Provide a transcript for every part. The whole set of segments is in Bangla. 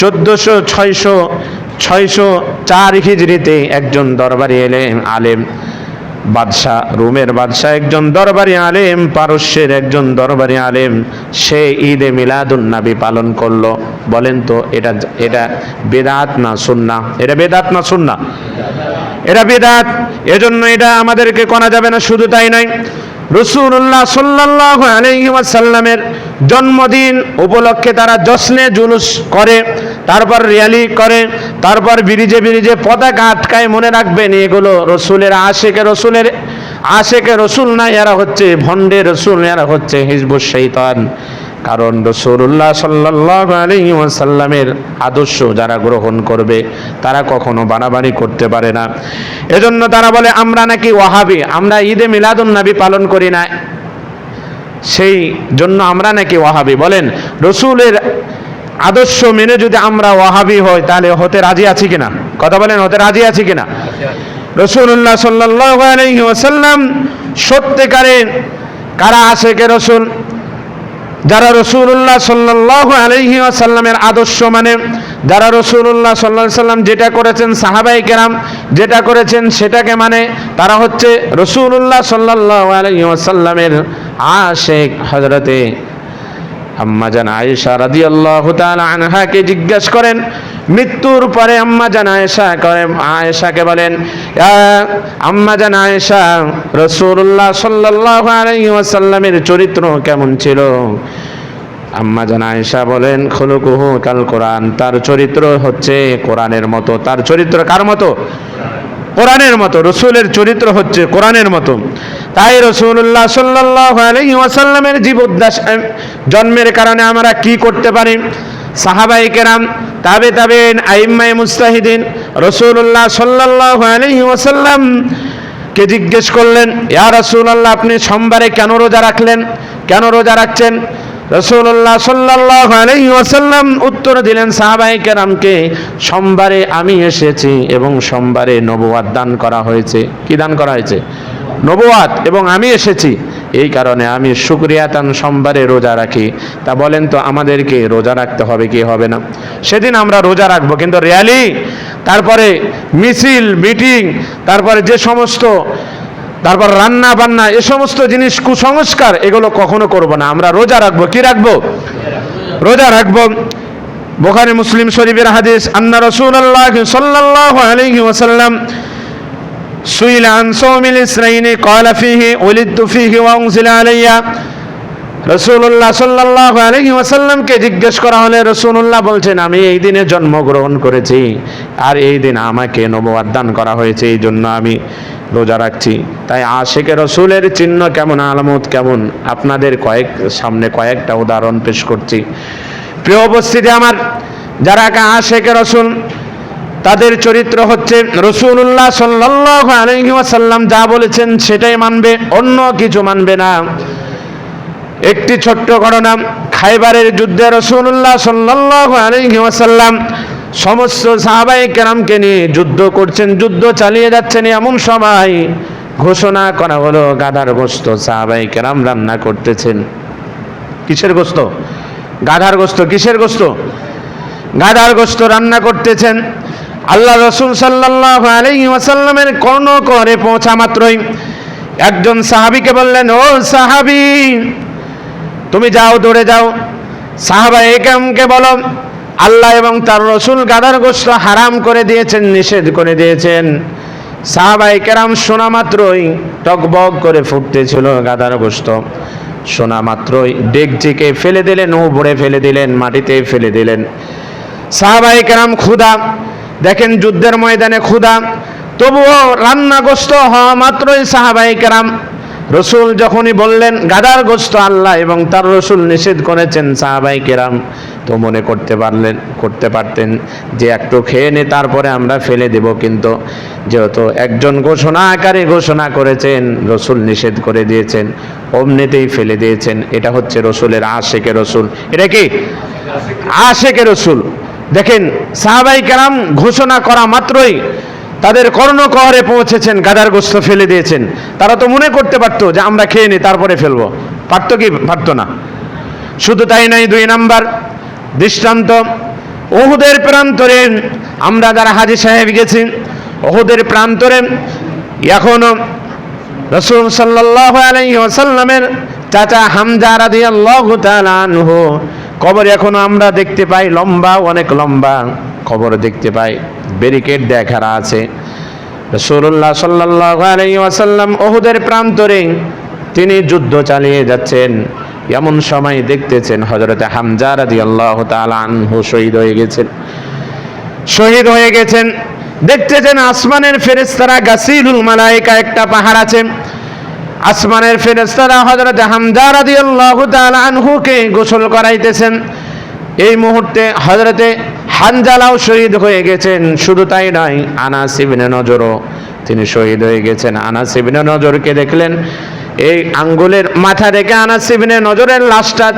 চোদ্দোশো, ছয়শো ছয়শো চার হিজড়িতে একজন দরবারি এলেন আলেম, বাদশাহ, রোমের বাদশাহ, একজন দরবারি আলেম, পারস্যের একজন দরবারি আলেম, সে ঈদে মিলাদুন নাবি পালন করল। বলেন তো, এটা এটা বেদাত না সুন্না? এটা বেদাত না সুন্না? এটা বেদাত। এজন্য এটা আমাদেরকে করা যাবে না, শুধু তাই নয়। রসুল্লাহ সাল্লাহ আলহিমাসাল্লামের জন্মদিন উপলক্ষে তারা জশ্নে জুলুস করে। তারপর র্যালি করে তারপর ব্রিজে ব্রিজে পতাকা আটকায় মনে রাখবেন, এগুলো রসুলের আশেকে রসুলের, আশেকে রসুল না, এরা হচ্ছে ভণ্ডে রসুল, এরা হচ্ছে হিজবুর শৈতান। কারণ রসুল্লাহ সাল্লাহ আলহিমাসাল্লামের আদর্শ যারা গ্রহণ করবে, তারা কখনো বাড়াবাড়ি করতে পারে না। এজন্য তারা বলে, আমরা নাকি ওয়াহাবি, আমরা ঈদে মিলাদুন নবী পালন করি না। সেই জন্য আমরা নাকি ওয়াহাবি। বলেন, রসুলের আদর্শ মেনে যদি আমরা ওয়াহাবি হই, তাহলে হতে রাজি আছি কিনা? কথা বলেন, হতে রাজি আছি কিনা? রসুল্লাহ সাল্লাহ আলহি ওসাল্লাম সত্যিকারের কারা আশেকে রসুল? যারা রসুল্লাহ সাল্লাহ আলহি আসাল্লামের আদর্শ মানে যারা রসুল্লাহ সাল্লাহ সাল্লাম যেটা করেছেন সাহাবাই কেরাম, যেটা করেছেন সেটাকে মানে তারা হচ্ছে রসুল্লাহ সাল্লাহ আলহি আসাল্লামের আশেক হজরতে আম্মা জান আয়েশা রাদি আল্লাহ আনহাকে জিজ্ঞেস করেন, মৃত্যুর পরে আম্মা জান আয়েশা করে, আয়েশাকে বলেন, "ইয়া আম্মা জান আয়েশা রসুল্লাহ সাল্লাহ আলাইহি ওয়াসাল্লামের চরিত্র কেমন ছিল? আম্মা জান আয়েশা বলেন, খুলুকুহু কাল কোরআন, তার চরিত্র হচ্ছে কোরআনের মতো। তার চরিত্র কার মতো? কোরআনের মতো, রসুলের চরিত্র হচ্ছে কোরআনের মতো। তাই রসুল্লাহ সাল্লাহ আলহি ওয়াসাল্লামের জীবদ্দাস জন্মের কারণে আমরা কি করতে পারি? সাহাবাই কেরাম, তাবে তাবেন আইম্মাই মুস্তাহিদিন রসুল্লাহ সাল্লাহ আলহি ওয়াসাল্লাম কে জিজ্ঞেস করলেন, ইয়া রসুল্লাহ আপনি সোমবারে কেন রোজা রাখলেন? কেন রোজা রাখছেন? রসুল্লাহ সাল্লাহ আলহি ওয়াসাল্লাম উত্তর দিলেন সাহাবাই কেরামকে, সোমবারে আমি এসেছি এবং সোমবারে নবুয়াদ দান করা হয়েছে। কি দান করা হয়েছে? নবুয়াদ এবং আমি এসেছি। এই কারণে আমি শুক্রিয়াতান সোমবারে রোজা রাখি। তা বলেন তো, আমাদেরকে রোজা রাখতে হবে কি হবে না? সেদিন আমরা রোজা রাখব, কিন্তু র্যালি, তারপরে মিছিল, মিটিং, তারপরে যে সমস্ত তারপর রান্না বান্না, এ সমস্ত জিনিস কুসংস্কার, এগুলো কখনো করব না। আমরা রোজা রাখব, কি রাখব? রোজা রাখব। বোখারি, মুসলিম শরীফের হাদিস, আন্না রসুল আল্লাহ সাল্লাহ আলহি ওসাল্লাম সুইল আন সৌমিল ইসরাইনি কয়লা ফিহি ওলিদ্দু ফিহি ওয়াংসিলা আলাইয়া। রসুল্লাহ সাল্লাহ আলহি ওসাল্লামকে জিজ্ঞেস করা হলে রসুল্লাহ বলছেন, আমি এই দিনে জন্মগ্রহণ করেছি, আর এই দিন আমাকে নববাদ দান করা হয়েছে, এই জন্য আমি রোজা রাখছি। তাই আশেকে রসুলের চিহ্ন কেমন, আলামত কেমন? আপনাদের কয়েক, সামনে কয়েকটা উদাহরণ পেশ করছি। প্রিয় উপস্থিতি আমার, যারা আশেকে রসুল, তাদের চরিত্র হচ্ছে রসুল্লাহ সাল্লাহ যা বলেছেন সেটাই মানবে, অন্য কিছু মানবে না। একটি ছোট্ট ঘটনা, খাইবারের যুদ্ধে রসুল্লাহ সাল্লাহ আলহি ওয়াসাল্লাম সমস্ত সাহাবাই কেরামকে নিয়ে যুদ্ধ করছেন, যুদ্ধ চালিয়ে যাচ্ছেন এমন সময় ঘোষণা করা হলো, গাধার গোস্ত সাহাবাই কেরাম রান্না করতেছেন। কিসের গোস্ত? গাধার গোস্ত, কিসের গোস্ত? গাধার গোস্ত রান্না করতেছেন। আল্লাহ রসুল সাল্লাহ ওয়াসাল্লামের কর্ণ করে পৌঁছা মাত্রই একজন সাহাবিকে বললেন, ও সাহাবি, তুমি যাও, দৌড়ে যাও। সাহাবা একামকে বলো আল্লাহ এবং তার রসুল গাদার গোস্ত হারাম করে দিয়েছেন, নিষেধ করে দিয়েছেন। সাহাবাই কেরাম শোনা মাত্রই টকবক করে ফুটতেছিল গাদার গোস্ত শোনা মাত্রই ডেকচিকে ফেলে দিলেন ও ভরে ফেলে দিলেন, মাটিতে ফেলে দিলেন। সাহাবাই কেরাম ক্ষুদা দেখেন যুদ্ধের ময়দানে ক্ষুদা তবুও রান্না গোস্ত হওয়া মাত্রই সাহাবাই কেরাম রসুল যখনই বললেন, গাদার গোস্ত আল্লাহ এবং তার রসুল নিষেধ করেছেন সাহাবাই কেরাম। তো মনে করতে পারলেন, করতে পারতেন যে একটু খেয়ে নে, তারপরে আমরা ফেলে দেব। কিন্তু যেহেতু একজন ঘোষণা আকারে ঘোষণা করেছেন, রসুল নিষেধ করে দিয়েছেন, অমনিতেই ফেলে দিয়েছেন। এটা হচ্ছে রসুলের আশেকে রসুল। এটা কি? আশেকে রসুল। দেখেন, সাহাবাই কেরাম ঘোষণা করা মাত্রই তাদের কর্ণকহরে পৌঁছেছেন, গাদার গোস্ত ফেলে দিয়েছেন। তারা তো মনে করতে পারতো যে আমরা খেয়ে নিই, তারপরে ফেলব। পারতো কি? পারতো না। শুধু তাই নাই দুই নাম্বার, দৃষ্টান্ত ওহুদের প্রান্তরে আমরা যারা হাজি সাহেব গেছি ওহুদের প্রান্তরে এখনও রসুল সাল্লাহ আলাইহি ওয়াসাল্লামের চাচা হামজা রাদিয়াল্লাহু তাআলা আনহু কবর এখনও আমরা দেখতে পাই, লম্বা, অনেক লম্বা কবর দেখতে পাই। ব্যারিকেড দেখার আছে। রসুল্লাহ সাল্লাহ ওয়াসাল্লাম ওহুদের প্রান্তরে তিনি যুদ্ধ চালিয়ে যাচ্ছেন। এমন সময় দেখতেছেন হজরতে হামজা রাদিয়াল্লাহু তাআলা আনহু শহীদ হয়ে গেছেন। শহীদ হয়ে গেছেন। দেখতেছেন আসমানের ফেরেস্তারা গাসিলুল মালাইকা একটা পাহাড় আছে। আসমানের ফেরেস্তারা হযরত হামজা রাদিয়াল্লাহু তাআলা আনহুকে গোসল করাইতেছেন। এই মুহূর্তে হযরতে হানজালাও শহীদ হয়ে গেছেন। শুধু তাই নয়, আনাস ইবনে নজরও তিনি শহীদ হয়ে গেছেন। আনাস ইবনে নজরকে দেখলেন, এই আঙ্গুলের মাথা রেখে আনাস ইবনে নজরের লাশটা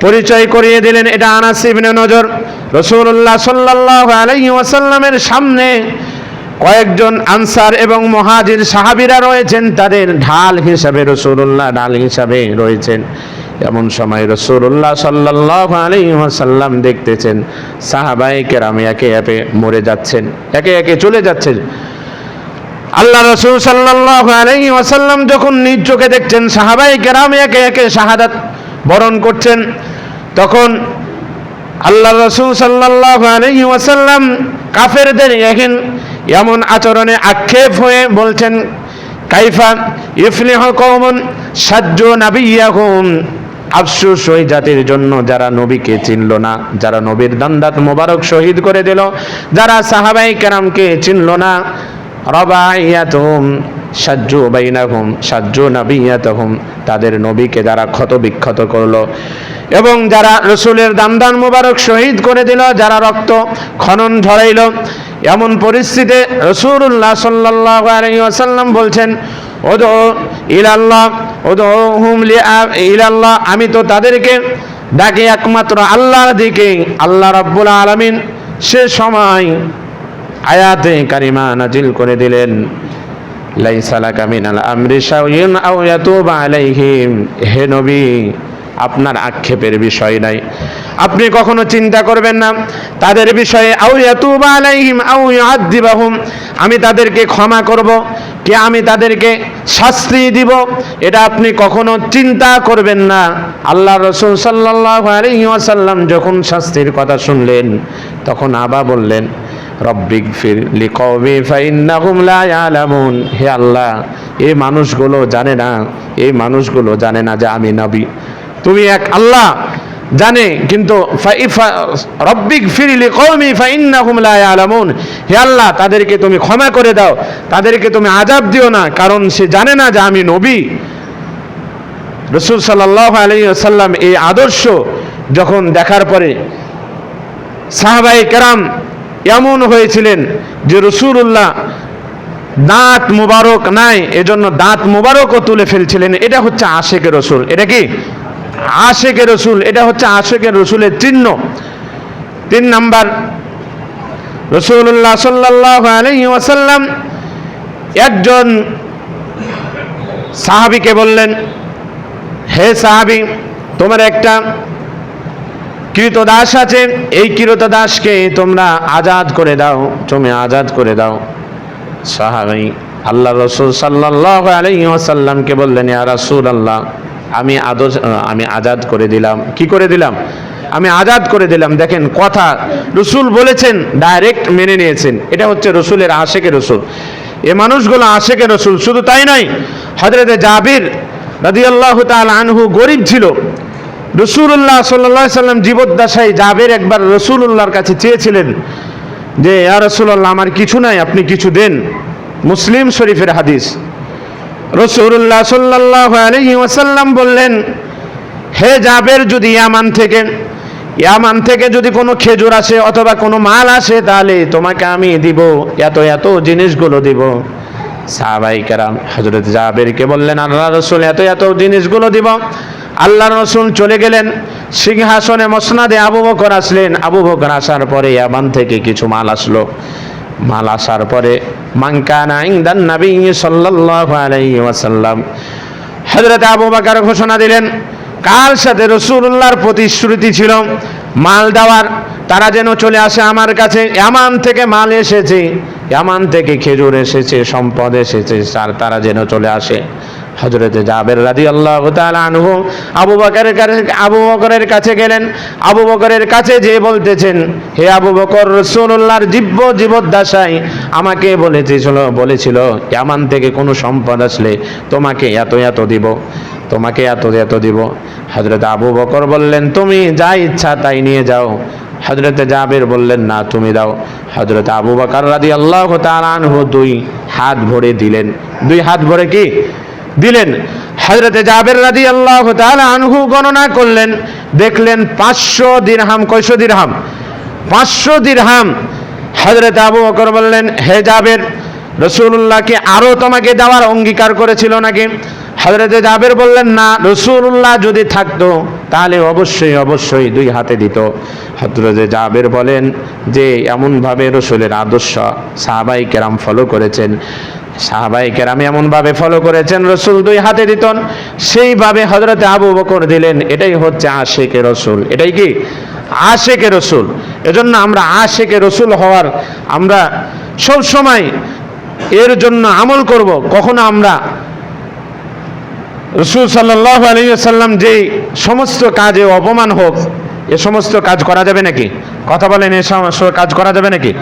পরিচয় করিয়ে দিলেন। এটা আনাস ইবনে নজর। রসুল্লাহ সাল্লাল্লাহু আলাইহি ওয়াসাল্লামের সামনে কয়েকজন আনসার এবং মহাজির সাহাবিরা রয়েছেন, তাদের ঢাল হিসাবে রসুল্লাহ ঢাল হিসাবে রয়েছেন। এমন সময় রসুল্লাহ সাল্লাল্লাহু আলাইহি ওয়াসাল্লাম দেখতেছেন সাহাবাই কেরাম একে একে মরে যাচ্ছেন, একে একে চলে যাচ্ছেন। আল্লাহ রসুল সাল্লাল্লাহু আলাইহি ওয়াসাল্লাম যখন নিজ চোখে দেখছেন সাহাবাই কেরাম একে একে শাহাদাত বরণ করছেন, তখন আল্লাহ রসুল আলাইহি ওয়াসাল্লাম কাফেরদের এখন এমন আচরণে আক্ষেপ হয়ে বলছেন, কাইফা ইফলিহ কওমুন সাজ্জু নাবিয়াহুম আফসুস ওই জাতির জন্য যারা নবীকে চিনল না, যারা নবীর দান্দাত মোবারক শহীদ করে দিল, যারা সাহাবাই কেরামকে চিনল না রবাইয়াতুহুম সাজ্জু বাইনাহুম, সাজ্জু নাবিয়াতুহুম, তাদের নবীকে যারা ক্ষত বিক্ষত করল এবং যারা রসুলের দামদান মোবারক শহীদ করে দিল, যারা রক্ত খনন ঝরাইল এমন পরিস্থিতিতে রসুল্লাহ সাল্লাল্লাহু আলাইহি ওয়াসাল্লাম বলছেন, ওদো ইলাল্লাহ, ওদো হুম ইলাল্লাহ, আমি তো তাদেরকে ডাকে একমাত্র আল্লাহর দিকে, আল্লাহ রাব্বুল আলামিন সে সময় আয়াতে কারিমা নাজিল করে দিলেন। হে নবী, আপনার আক্ষেপের বিষয় নাই। আপনি কখনো চিন্তা করবেন না, তাদের বিষয়ে আলাইহিম আউ ইউআদ্দিবাহুম, আমি তাদেরকে ক্ষমা করব, কি আমি তাদেরকে শাস্তি দিব, এটা আপনি কখনো চিন্তা করবেন না। আল্লাহ রসুল সাল্লাল্লাহু আলাইহি ওয়াসাল্লাম যখন শাস্তির কথা শুনলেন, তখন আবা বললেন রব্বিক ফির ফাইন্নাহুম লা ইয়ালামুন। হে আল্লাহ, এই মানুষগুলো জানে না, এই মানুষগুলো জানে না যে আমি নবী। তুমি এক আল্লাহ, জানে, কিন্তু রব্বিক ফাইন্নাহুম লা ইয়ালামুন। হে আল্লাহ, তাদেরকে তুমি ক্ষমা করে দাও, তাদেরকে তুমি আজাব দিও না, কারণ সে জানে না যে আমি নবী। রসুল আলাইহি ওয়াসাল্লাম এই আদর্শ যখন দেখার পরে সাহাবাই কেরাম এমন হয়েছিলেন যে রসুল্লাহ দাঁত মুবারক নাই, এজন্য দাঁত মুবারকও তুলে ফেলছিলেন। এটা হচ্ছে আশেকে রসুল। এটা কি? আশেকে রসুল। এটা হচ্ছে আশেকে রসুলের চিহ্ন। তিন নাম্বার রসুল্লাহ সাল্লাহ আলহি একজন সাহাবিকে বললেন, হে সাহাবি, তোমার একটা কৃতদাস আছে, এই কৃতদাসকে তোমরা আজাদ করে দাও, তুমি আজাদ করে দাও। সাহাবি আল্লাহ রসুল সাল্লাহ আলহি ওয়াসাল্লামকে বললেন, ইয়া রাসূল আল্লাহ আমি আদর, আমি আজাদ করে দিলাম। কি করে দিলাম? আমি আজাদ করে দিলাম। দেখেন, কথা রসুল বলেছেন ডাইরেক্ট মেনে নিয়েছেন। এটা হচ্ছে রসুলের আশেকে রসুল। এ মানুষগুলো আশেকে রসুল, শুধু তাই নয় হজরতে জাবির রাদিয়াল্লাহু তাআলা আনহু গরিব ছিল। রসুল্লাহ সাল্লাহ সাল্লাম জীবদ্দশায় জাবের একবার রসুল্লাহর কাছে চেয়েছিলেন যে, ইয়া রসুল্লাহ, আমার কিছু নাই, আপনি কিছু দেন। মুসলিম শরীফের হাদিস। রসুল্লাহ সাল্লাহ আলহি বললেন, হে জাবের, যদি ইয়ামান থেকে ইয়ামান থেকে যদি কোনো খেজুর আসে অথবা কোনো মাল আসে, তাহলে তোমাকে আমি দিব, এত এত জিনিসগুলো দিব। সাহাবাই কারাম হজরত জাবেরকে বললেন, আল্লাহ রসুল, এত এত জিনিসগুলো দিব। আল্লাহ রসুল চলে গেলেন, সিংহাসনে মসনাদে আবু বকর আসলেন। আবু বকর আসার পরে ইয়ামান থেকে কিছু মাল আসলো। মাল আসার পরে মাঙ্কানা ইংদান নবী সাল্লাল্লাহু আলাইহি ওয়াসাল্লাম। হযরত আবু বকর ঘোষণা দিলেন, কার সাথে রাসূলুল্লাহর প্রতিশ্রুতি ছিল? মাল দেওয়ার, তারা যেন চলে আসে আমার কাছে। এমান থেকে মাল এসেছে এমান থেকে খেজুর এসেছে, সম্পদ এসেছে তারা যেন চলে আসে। হজরতে জাবের রাদি আল্লাহ আনহু আবু বকরের কাছে, আবু বকরের কাছে গেলেন। আবু বকরের কাছে যে বলতেছেন, হে আবু বকর রসুল্লাহর জীব্য জীবদ্দাসায় আমাকে বলেছিল বলেছিল এমান থেকে কোনো সম্পদ আসলে তোমাকে এত এত দিব, তোমাকে এত এত দিব। হজরত আবু বকর বললেন, তুমি যা ইচ্ছা তাই নিয়ে যাও। হজরতে জাবের বললেন, না, তুমি দাও। হজরত আবু বকর রাদি আল্লাহ তালানহু দুই হাত ভরে দিলেন। দুই হাত ভরে কি? দিলেন। হজরতে জাবের রাদি আল্লাহ আনহু গণনা করলেন, দেখলেন পাঁচশো দিরহাম, কয়শো দিরহাম? পাঁচশো দিরহাম। হজরত আবু বকর বললেন, হে জাবের রসুল্লাহকে আরও তোমাকে দেওয়ার অঙ্গীকার করেছিল নাকি? হজরতে জাবের বললেন, না রসুল্লাহ যদি থাকতো, তাহলে অবশ্যই অবশ্যই দুই হাতে দিত। হজরতে জাবের বলেন যে, এমনভাবে রসুলের আদর্শ সাহাবাই কেরাম ফলো করেছেন। সাহাবাই কেরাম এমনভাবে ফলো করেছেন, রসুল দুই হাতে দিতন, সেইভাবে হজরতে আবু বকর দিলেন, এটাই হচ্ছে আশেকে রসুল। এটাই কি? আশেকে রসুল। এজন্য আমরা আশেকে রসুল হওয়ার আমরা সব সময় এর জন্য আমল করব। কখনো আমরা রসুল সাল্লাহ আলিয়াল্লাম যেই সমস্ত কাজে অপমান হোক, এ সমস্ত কাজ করা যাবে নাকি? কথা বলেন, এ সমস্ত কাজ করা যাবে নাকি?